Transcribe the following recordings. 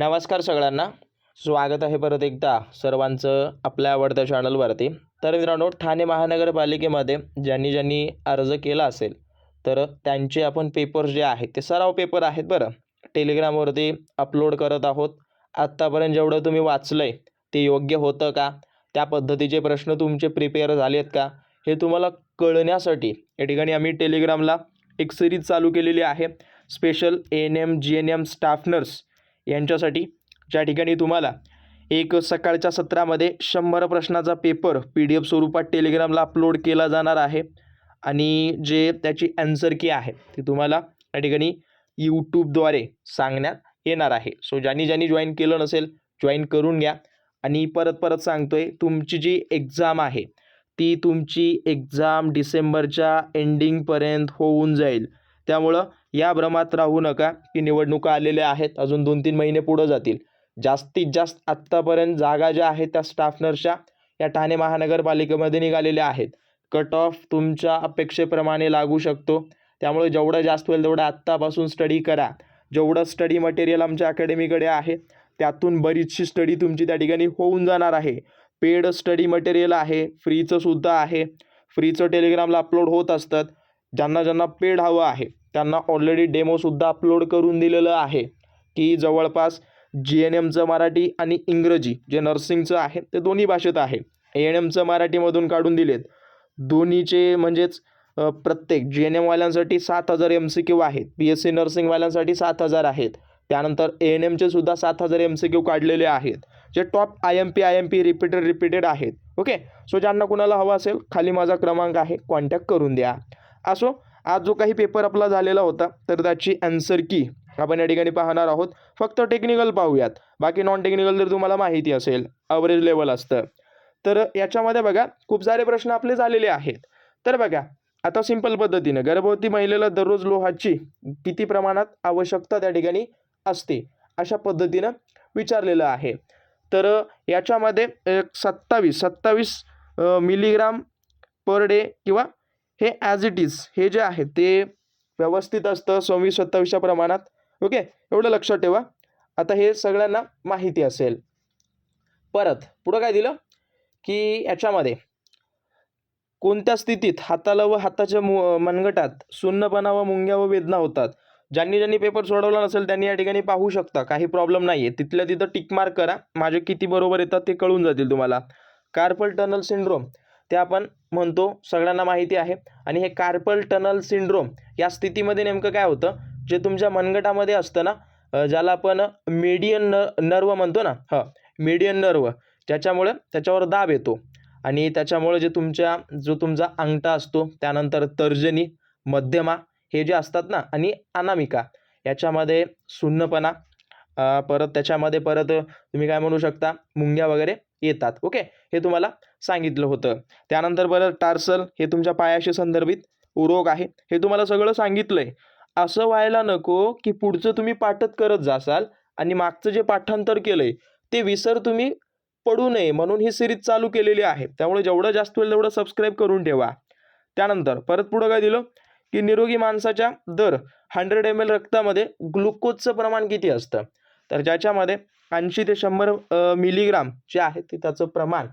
नमस्कार सगळ्यांना. स्वागत आहे परत एकदा सर्वांचं आपल्या आवडत्या चॅनलवरती तर मित्रांनो ठाणे महानगरपालिकेमध्ये ज्यांनी ज्यांनी अर्ज केला असेल तर त्यांचे आपण पेपर जे आहेत ते सराव पेपर आहेत बरं. टेलिग्रामवरती अपलोड करत आहोत. आत्तापर्यंत जेवढं तुम्ही वाचलं आहे ते योग्य होतं का? त्या पद्धतीचे प्रश्न तुमचे प्रिपेअर झाले आहेत का? हे तुम्हाला कळण्यासाठी या ठिकाणी आम्ही टेलिग्रामला एक सिरीज चालू केलेली आहे. Special N M G N M staff nurse यांच्यासाठी ज्या ठिकाणी तुम्हाला एक सकाळच्या सत्रामध्ये शंभर प्रश्नाचा पेपर पी डी एफ स्वरूपात टेलिग्रामला अपलोड केला जाणार आहे. आणि जे त्याची ॲन्सर की आहे ती तुम्हाला या ठिकाणी यूट्यूबद्वारे सांगण्यात येणार आहे. सो ज्यांनी ज्यांनी जॉईन केलं नसेल जॉईन करून घ्या. आणि परत परत सांगतो आहे तुमची जी एक्झाम आहे ती तुमची एक्झाम डिसेंबरच्या एंडिंगपर्यंत होऊन जाईल. त्यामुळं या भ्रमात राहू नका की निवडणुका आलेल्या आहेत अजून दोन तीन महिने पुढं जातील. जास्तीत जास्त आत्तापर्यंत जागा ज्या आहेत त्या स्टाफ नर्सच्या या ठाणे महानगरपालिकेमध्ये निघालेल्या आहेत. कट ऑफ तुमच्या अपेक्षेप्रमाणे लागू शकतो. त्यामुळे जेवढं जास्त होईल तेवढं आत्तापासून स्टडी करा. जेवढं स्टडी मटेरियल आमच्या अकॅडमीकडे आहे त्यातून बरीचशी स्टडी तुमची त्या ठिकाणी होऊन जाणार आहे. पेड स्टडी मटेरियल आहे फ्रीचं सुद्धा आहे. फ्रीचं टेलिग्रामला अपलोड होत असतात. ज्यांना ज्यांना पेड हवं आहे. त्यांना ऑलरेडी डेमोसुद्धा अपलोड करून दिलेलं आहे. की जवळपास जी एन एमचं मराठी आणि इंग्रजी जे नर्सिंगचं आहे ते दोन्ही भाषेत आहे. ए एन एमचं मराठीमधून काढून दिलेत. दोन्हीचे म्हणजेच प्रत्येक जी एन एमवाल्यांसाठी सात हजार एम सी क्यू आहेत. बी एस सी नर्सिंगवाल्यांसाठी सात हजार आहेत. त्यानंतर ए एन एमचे सुद्धा सात हजार एम सी क्यू काढलेले आहेत. जे top I M P I M P repeated repeated आहेत. ओके सो ज्यांना कुणाला हवा असेल खाली माझा क्रमांक आहे कॉन्टॅक्ट करून द्या. असो आज जो काही पेपर आपला झालेला होता तर त्याची ॲन्सर की आपण या ठिकाणी पाहणार आहोत. फक्त टेक्निकल पाहूयात. बाकी नॉन टेक्निकल जर तुम्हाला माहिती असेल अवरेज लेवल असतं. तर याच्यामध्ये बघा खूप सारे प्रश्न आपले झालेले आहेत. तर बघा आता सिंपल पद्धतीनं गर्भवती महिलेला दररोज लोहाची किती प्रमाणात आवश्यकता त्या ठिकाणी असते? अशा पद्धतीनं विचारलेलं आहे. तर याच्यामध्ये एक सत्तावीस सत्तावीस मिलीग्राम पर डे किंवा हे ॲज इट इज हे जे आहे ते व्यवस्थित असतं सव्वीस सत्तावीसच्या प्रमाणात. ओके एवढं लक्षात ठेवा. आता हे सगळ्यांना माहिती असेल. परत पुढं काय दिलं? की याच्यामध्ये कोणत्या स्थितीत हाताला व हाताच्या मु मनगटात सुन्नपणा व मुंग्या व वेदना होतात? ज्यांनी ज्यांनी पेपर सोडवला नसेल त्यांनी या ठिकाणी पाहू शकता. काही प्रॉब्लेम नाही आहे तिथल्या तिथं टिक मार्क करा. माझे किती बरोबर येतात ते कळून जातील तुम्हाला. कार्पल टनल सिंड्रोम ते आपण म्हणतो सगळ्यांना माहिती आहे. आणि हे कार्पल टनल सिंड्रोम या स्थितीमध्ये नेमकं काय होतं? जे तुमच्या मनगटामध्ये असतं ना ज्याला आपण मेडियन न नर्व म्हणतो ना हं मेडियन नर्व ज्याच्यामुळे त्याच्यावर दाब येतो. आणि त्याच्यामुळे जे तुमच्या जो तुमचा अंगठा असतो त्यानंतर तर्जनी मध्यमा हे जे असतात ना आणि अनामिका याच्यामध्ये सुन्नपणा परत त्याच्यामध्ये परत तुम्ही काय म्हणू शकता मुंग्या वगैरे येतात. ओके? हे तुम्हाला सांगितलं होतं. त्यानंतर बरं टार्सल हे तुमच्या पायाशी संदर्भित रोग आहे. हे तुम्हाला सगळं सांगितलं आहे असं व्हायला नको की पुढचं तुम्ही पाठत करत जासाल आणि मागचं जे पाठांतर केलं आहे ते विसर तुम्ही पडू नये म्हणून ही सिरीज चालू केलेली आहे. त्यामुळे जेवढं जास्त होईल तेवढं सबस्क्राईब करून ठेवा. त्यानंतर परत पुढं काय दिलं? की निरोगी माणसाच्या दर हंड्रेड एम एल रक्तामध्ये ग्लुकोजचं प्रमाण किती असतं? तर ज्याच्यामध्ये ऐंशी ते शंभर मिलीग्राम जे आहे ते त्याचं प्रमाण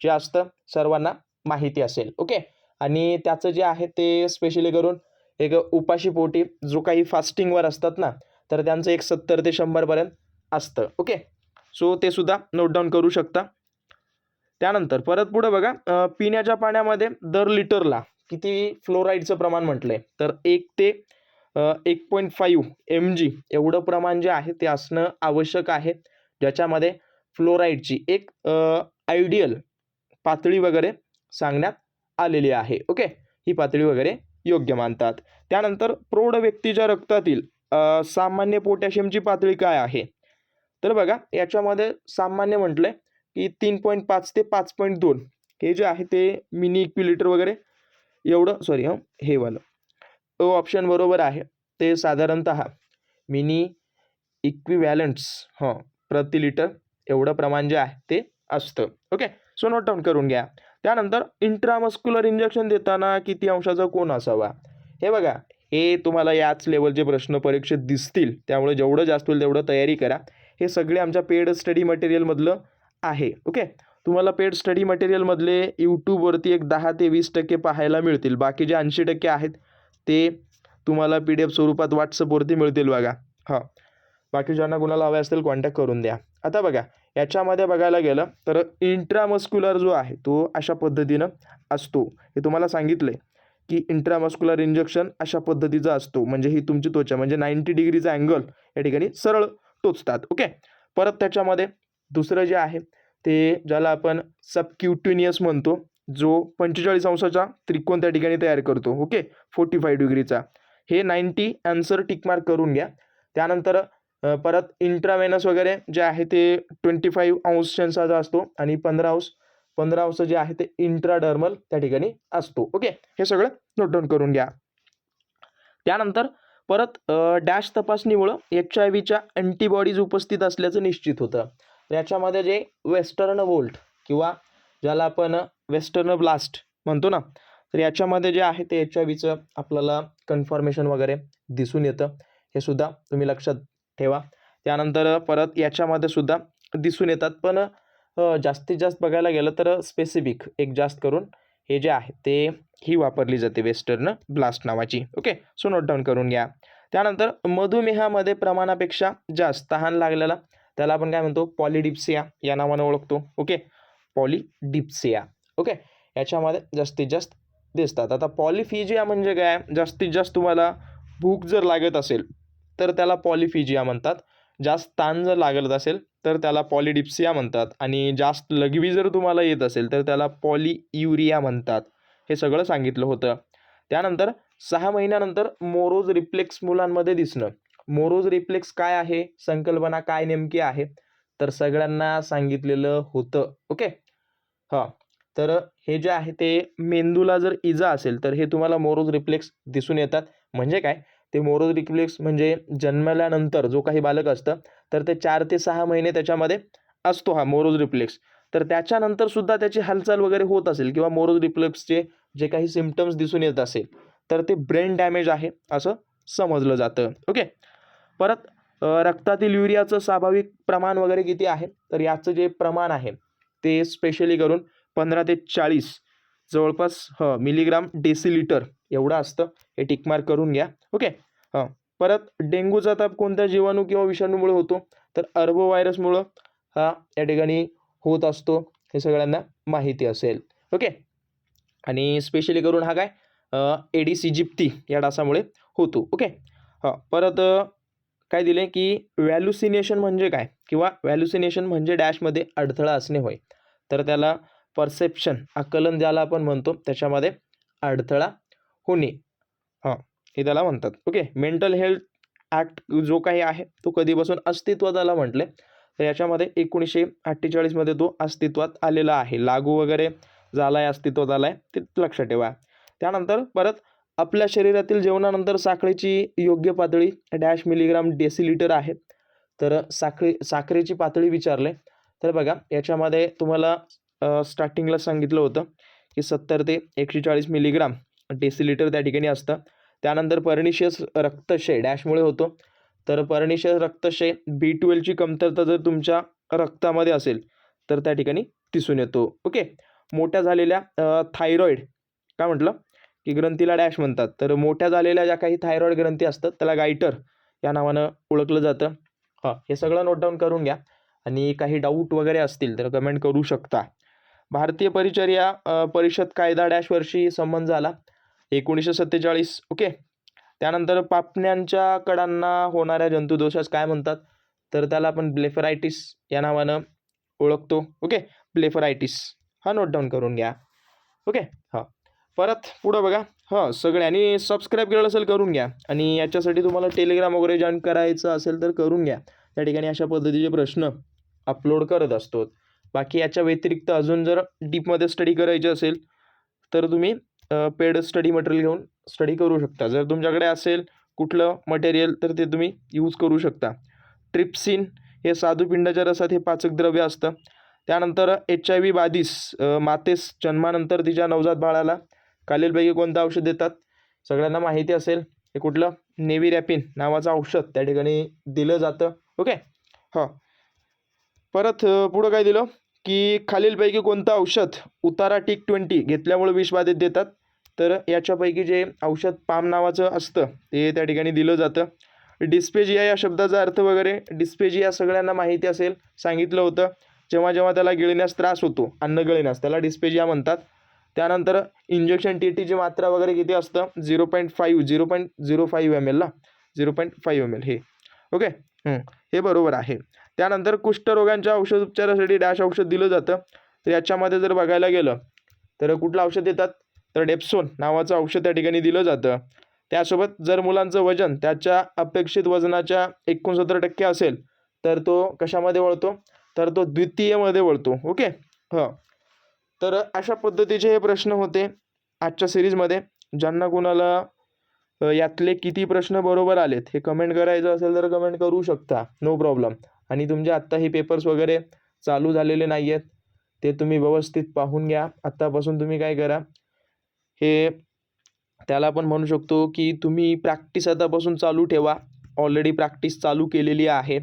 जे असतं सर्वांना माहिती असेल. ओके? आणि त्याचं जे आहे ते स्पेशली करून एक उपाशी पोटी जो काही फास्टिंगवर असतात ना तर त्यांचं एक सत्तर ते शंभरपर्यंत असतं. ओके? सो ते सुद्धा नोट डाऊन करू शकता. त्यानंतर परत पुढं बघा पिण्याच्या पाण्यामध्ये दर लिटरला किती फ्लोराईडचं प्रमाण म्हटलं आहे तर एक ते एक पॉईंट फाईव्ह एम जी एवढं प्रमाण जे आहे ते असणं आवश्यक आहे. ज्याच्यामध्ये फ्लोराईडची एक आयडियल पातळी वगैरे सांगण्यात आलेली आहे. ओके ही पातळी वगैरे योग्य मानतात. त्यानंतर प्रौढ व्यक्तीच्या रक्तातील सामान्य पोटॅशियमची पातळी काय आहे? तर बघा याच्यामध्ये सामान्य म्हटलंय की तीन पॉईंट पाच ते पाच पॉईंट दोन. हे जे आहे ते मिनी इक्विलिटर वगैरे एवढं सॉरी हं हे वालं. तो ऑप्शन बरोबर आहे. ते साधारणत मिनी इक्विवॅलंट्स हं प्रति लिटर एवढं प्रमाण जे आहे ते असतं. ओके सो नोट डाऊन करून घ्या. त्यानंतर इंट्रामस्क्युलर इंजेक्शन देताना किती अंशाचा कोण असावा? हे बघा हे तुम्हाला याच लेवलचे प्रश्न परीक्षेत दिसतील. त्यामुळे जेवढं जास्त होईल तेवढं तयारी करा. हे सगळे आमच्या पेड स्टडी मटेरियलमधलं आहे ओके तुम्हाला पेड स्टडी मटेरियलमधले यूट्यूबवरती एक दहा ते वीस टक्के पाहायला मिळतील. बाकी जे ऐंशी टक्के आहेत ते तुम्हाला पी डी एफ स्वरूपात व्हॉट्सअपवरती मिळतील बघा. हां. बाकी ज्यांना कुणाला हवे असतील कॉन्टॅक्ट करून द्या. आता बघा याच्यामध्ये बघायला गेलं तर इंट्रामस्क्युलर जो आहे तो अशा पद्धतीनं असतो. हे तुम्हाला सांगितलं की इंट्रामस्क्युलर इंजेक्शन अशा पद्धतीचा असतो. म्हणजे ही तुमची त्वचा म्हणजे नाईंटी डिग्रीचा अँगल या ठिकाणी सरळ टोचतात. ओके परत त्याच्यामध्ये दुसरं जे आहे ते ज्याला आपण सबक्युटिनियस म्हणतो जो पंचेचाळीस अंशाचा त्रिकोण त्या ठिकाणी तयार करतो. ओके फोर्टी फाय डिग्रीचा हे नाईंटी अँसर टिकमार्क करून घ्या. त्यानंतर परत इंट्रावेनस वगैरे जे आहे ते ट्वेंटी फाईव्ह अंशांचा असतो आणि पंधरा अंश पंधरा अंश जे आहे ते इंट्राडर्मल त्या ठिकाणी असतो. ओके हे सगळं नोट डाऊन करून घ्या. त्यानंतर परत डॅश तपासणीमुळं एच आय व्हीच्या अँटीबॉडीज उपस्थित असल्याचं निश्चित होतं. तर याच्यामध्ये जे वेस्टर्न वोल्ट किंवा ज्याला आपण वेस्टर्न ब्लास्ट म्हणतो ना तर याच्यामध्ये जे आहे ते एच आय व्हीचं आपल्याला कन्फर्मेशन वगैरे दिसून येतं. हे सुद्धा तुम्ही लक्षात ठेवा. त्यानंतर परत याच्यामध्ये सुद्धा दिसून येतात. पण जास्तीत जास्त बघायला गेलं तर स्पेसिफिक एक जास्त करून हे जे आहे ते ही वापरली जाते वेस्टर्न ब्लास्ट नावाची. ओके सो नोट डाऊन करून घ्या. त्यानंतर मधुमेहामध्ये प्रमाणापेक्षा जास्त तहान लागलेला त्याला आपण काय म्हणतो? पॉलिडिप्सिया या नावानं ओळखतो. ओके पॉलिडिप्सिया ओके याच्यामध्ये जास्तीत जास्त दिसतात. आता पॉलिफिजिया म्हणजे काय? जास्तीत जास्त तुम्हाला भूक जर लागत असेल तर त्याला पॉलिफिजिया म्हणतात. जास्त ताण जर लागत असेल तर त्याला पॉलिडिप्सिया म्हणतात. आणि जास्त लघवी जर तुम्हाला येत असेल तर त्याला पॉलियुरिया म्हणतात. हे सगळं सांगितलं होतं. त्यानंतर सहा महिन्यानंतर मोरोज रिफ्लेक्स मुलांमध्ये दिसणं. मोरोज रिफ्लेक्स काय आहे? संकल्पना काय नेमकी आहे? तर सगळ्यांना सांगितलेलं होतं. ओके? हां. तर हे जे आहे ते मेंदूला जर इजा असेल तर हे तुम्हाला मोरोज रिफ्लेक्स दिसून येतात. म्हणजे काय? ते मोरोज रिफ्लेक्स म्हणजे जन्मल्यानंतर जो काही बालक असतं तर ते चार ते सहा महिने त्याच्यामध्ये असतो हा मोरोज रिफ्लेक्स तर त्याच्यानंतर सुद्धा त्याची हालचाल वगैरे होत असेल किंवा मोरोज रिफ्लेक्सचे जे काही सिमटम्स दिसून येत असेल तर ते ब्रेन डॅमेज आहे असं समजलं जातं. ओके परत रक्तातील युरियाचं स्वाभाविक प्रमाण वगैरे किती आहे? तर याचं जे प्रमाण आहे ते स्पेशली करून पंधरा ते चाळीस जवळपास ह मिलीग्राम डेसिलिटर एवढं असतं. हे टिकमार्क करून घ्या. ओके हां. परत डेंग्यूचा ताप कोणत्या जीवाणू किंवा विषाणूमुळे होतो? तर अर्बो व्हायरसमुळं हा या ठिकाणी होत असतो. हे सगळ्यांना माहिती असेल. ओके आणि स्पेशली करून हा काय? एडिस इजिप्ती या डासामुळे होतो. ओके हां. परत काय दिले की व्हॅल्युसिनेशन म्हणजे काय? किंवा व्हॅल्युसिनेशन म्हणजे डॅशमध्ये अडथळा असणे होय. तर त्याला परसेप्शन आकलन ज्याला आपण म्हणतो त्याच्यामध्ये अडथळा होणे. हां हे त्याला म्हणतात. ओके मेंटल हेल्थ ॲक्ट जो काही आहे तो कधीपासून अस्तित्वात आला म्हटले? तर याच्यामध्ये एकोणीसशे अठ्ठेचाळीसमध्ये तो अस्तित्वात आलेला आहे. लागू वगैरे झाला आहे अस्तित्वात आला आहे ते लक्षात ठेवा. त्यानंतर परत आपल्या शरीरातील जेवणानंतर साखरेची योग्य पातळी डॅश मिलीग्राम डेसिलिटर आहे. तर साखरे साखरेची पातळी विचारले. तर बघा याच्यामध्ये तुम्हाला स्टार्टिंगला सांगितलं होतं की सत्तर ते एकशे चाळीस मिलीग्राम डेसिलिटर त्या ठिकाणी असतं. त्यानंतर पर्निशियस रक्तक्षय डॅशमुळे होतो. तर पर्निशियस रक्तक्षय बी ट्वेल्वची कमतरता जर तुमच्या रक्तामध्ये असेल तर त्या ठिकाणी दिसून येतो. ओके मोठ्या झालेल्या थायरॉईड काय म्हटलं? की ग्रंथीला डॅश म्हणतात. तर मोठ्या झालेल्या ज्या काही थायरॉईड ग्रंथी असतात त्याला गायटर या नावानं ओळखलं जातं. हां हे सगळं नोट डाऊन करून घ्या. आणि काही डाऊट वगैरे असतील तर कमेंट करू शकता. भारतीय परिचर्या परिषद कायदा डॅशवर्षी संबंध झाला. एकोणीसशे सत्तेचाळीस ओके. त्यानंतर पापण्यांच्या कडांना होणाऱ्या जंतुदोषास काय म्हणतात? तर त्याला आपण ब्लेफरायटिस या नावानं ओळखतो ओके. ब्लेफरायटिस. हा नोट डाऊन करून घ्या. ओके हां. परत पुढं बघा. हां सगळ्यांनी सबस्क्राईब केलं असेल करून घ्या. आणि याच्यासाठी तुम्हाला टेलिग्राम वगैरे जॉईन करायचं असेल तर करून घ्या. त्या ठिकाणी अशा पद्धतीचे प्रश्न अपलोड करत असतो. बाकी याच्या व्यतिरिक्त अजून जर डीपमध्ये स्टडी करायचे असेल तर तुम्ही पेड स्टडी मटेरियल घेऊन स्टडी करू शकता. जर तुमच्याकडे असेल कुठलं मटेरियल तर ते तुम्ही यूज करू शकता. ट्रिप्सिन हे साधुपिंडाच्या रसात हे पाचक द्रव्य असतं. त्यानंतर एच आय व्ही बाधिस मातेस जन्मानंतर तिच्या नवजात बाळाला खालीलपैकी कोणतं औषध देतात? सगळ्यांना माहिती असेल. हे कुठलं? नेव्हिरॅपिन नावाचं औषध त्या ठिकाणी दिलं जातं. ओके हां. हो. परत पुढं काय दिलं? की खालीलपैकी कोणतं औषध उतारा टिक ट्वेंटी घेतल्यामुळे विषबाधित देतात? तर याच्यापैकी जे औषध पाम नावाचं असतं ते त्या ठिकाणी दिलं जातं. डिस्पेजिया या शब्दाचा अर्थ वगैरे डिस्पेजिया सगळ्यांना माहिती असेल सांगितलं होतं. जेव्हा जेव्हा त्याला गिळण्यास त्रास होतो अन्न गिळण्यास त्याला डिस्पेजिया म्हणतात. त्यानंतर इंजेक्शन टी टीची मात्रा वगैरे किती असतं? Zero point five zero point zero five M L ना? Zero point five M L हे. ओके? हे बरोबर आहे. त्यानंतर कुष्ठरोगांच्या औषध उपचारासाठी डॅश औषध दिलं जातं. तर याच्यामध्ये जर बघायला गेलं तर कुठलं औषध देतात? तर डेप्सोन नावाचं औषध त्या ठिकाणी दिलं जातं. त्यासोबत जर मुलांचं वजन त्याच्या अपेक्षित वजनाच्या एकोणसत्तर टक्के असेल तर तो कशामध्ये वळतो? तर तो द्वितीयमध्ये वळतो. ओके? हां. तर अशा पद्धतीचे हे प्रश्न होते आजच्या सिरीजमध्ये ज्यांना कोणाला यातले किती प्रश्न बरोबर आलेत हे कमेंट करायचं असेल तर कमेंट करू शकता. नो प्रॉब्लेम आणि तुमचे आत्ता हे पेपर्स वगैरे चालू झालेले नाही आहेत ते तुम्ही व्यवस्थित पाहून घ्या. आत्तापासून तुम्ही काय करा हे त्याला आपण म्हणू शकतो की तुम्ही प्रॅक्टिस आतापासून चालू ठेवा. ऑलरेडी प्रॅक्टिस चालू केलेली आहे.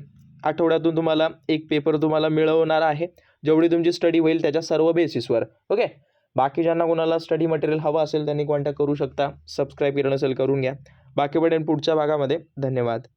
आठवड्यातून तुम्हाला एक पेपर तुम्हाला मिळवणार आहे. जेवढी तुमची स्टडी होईल त्याच्या सर्व बेसिसवर ओके बाकी ज्यांना कोणाला स्टडी मटेरियल हवं असेल त्यांनी कॉन्टॅक्ट करू शकता. सबस्क्राईब केलं नसेल करून घ्या. बाकी पडेन पुढच्या भागामध्ये. धन्यवाद.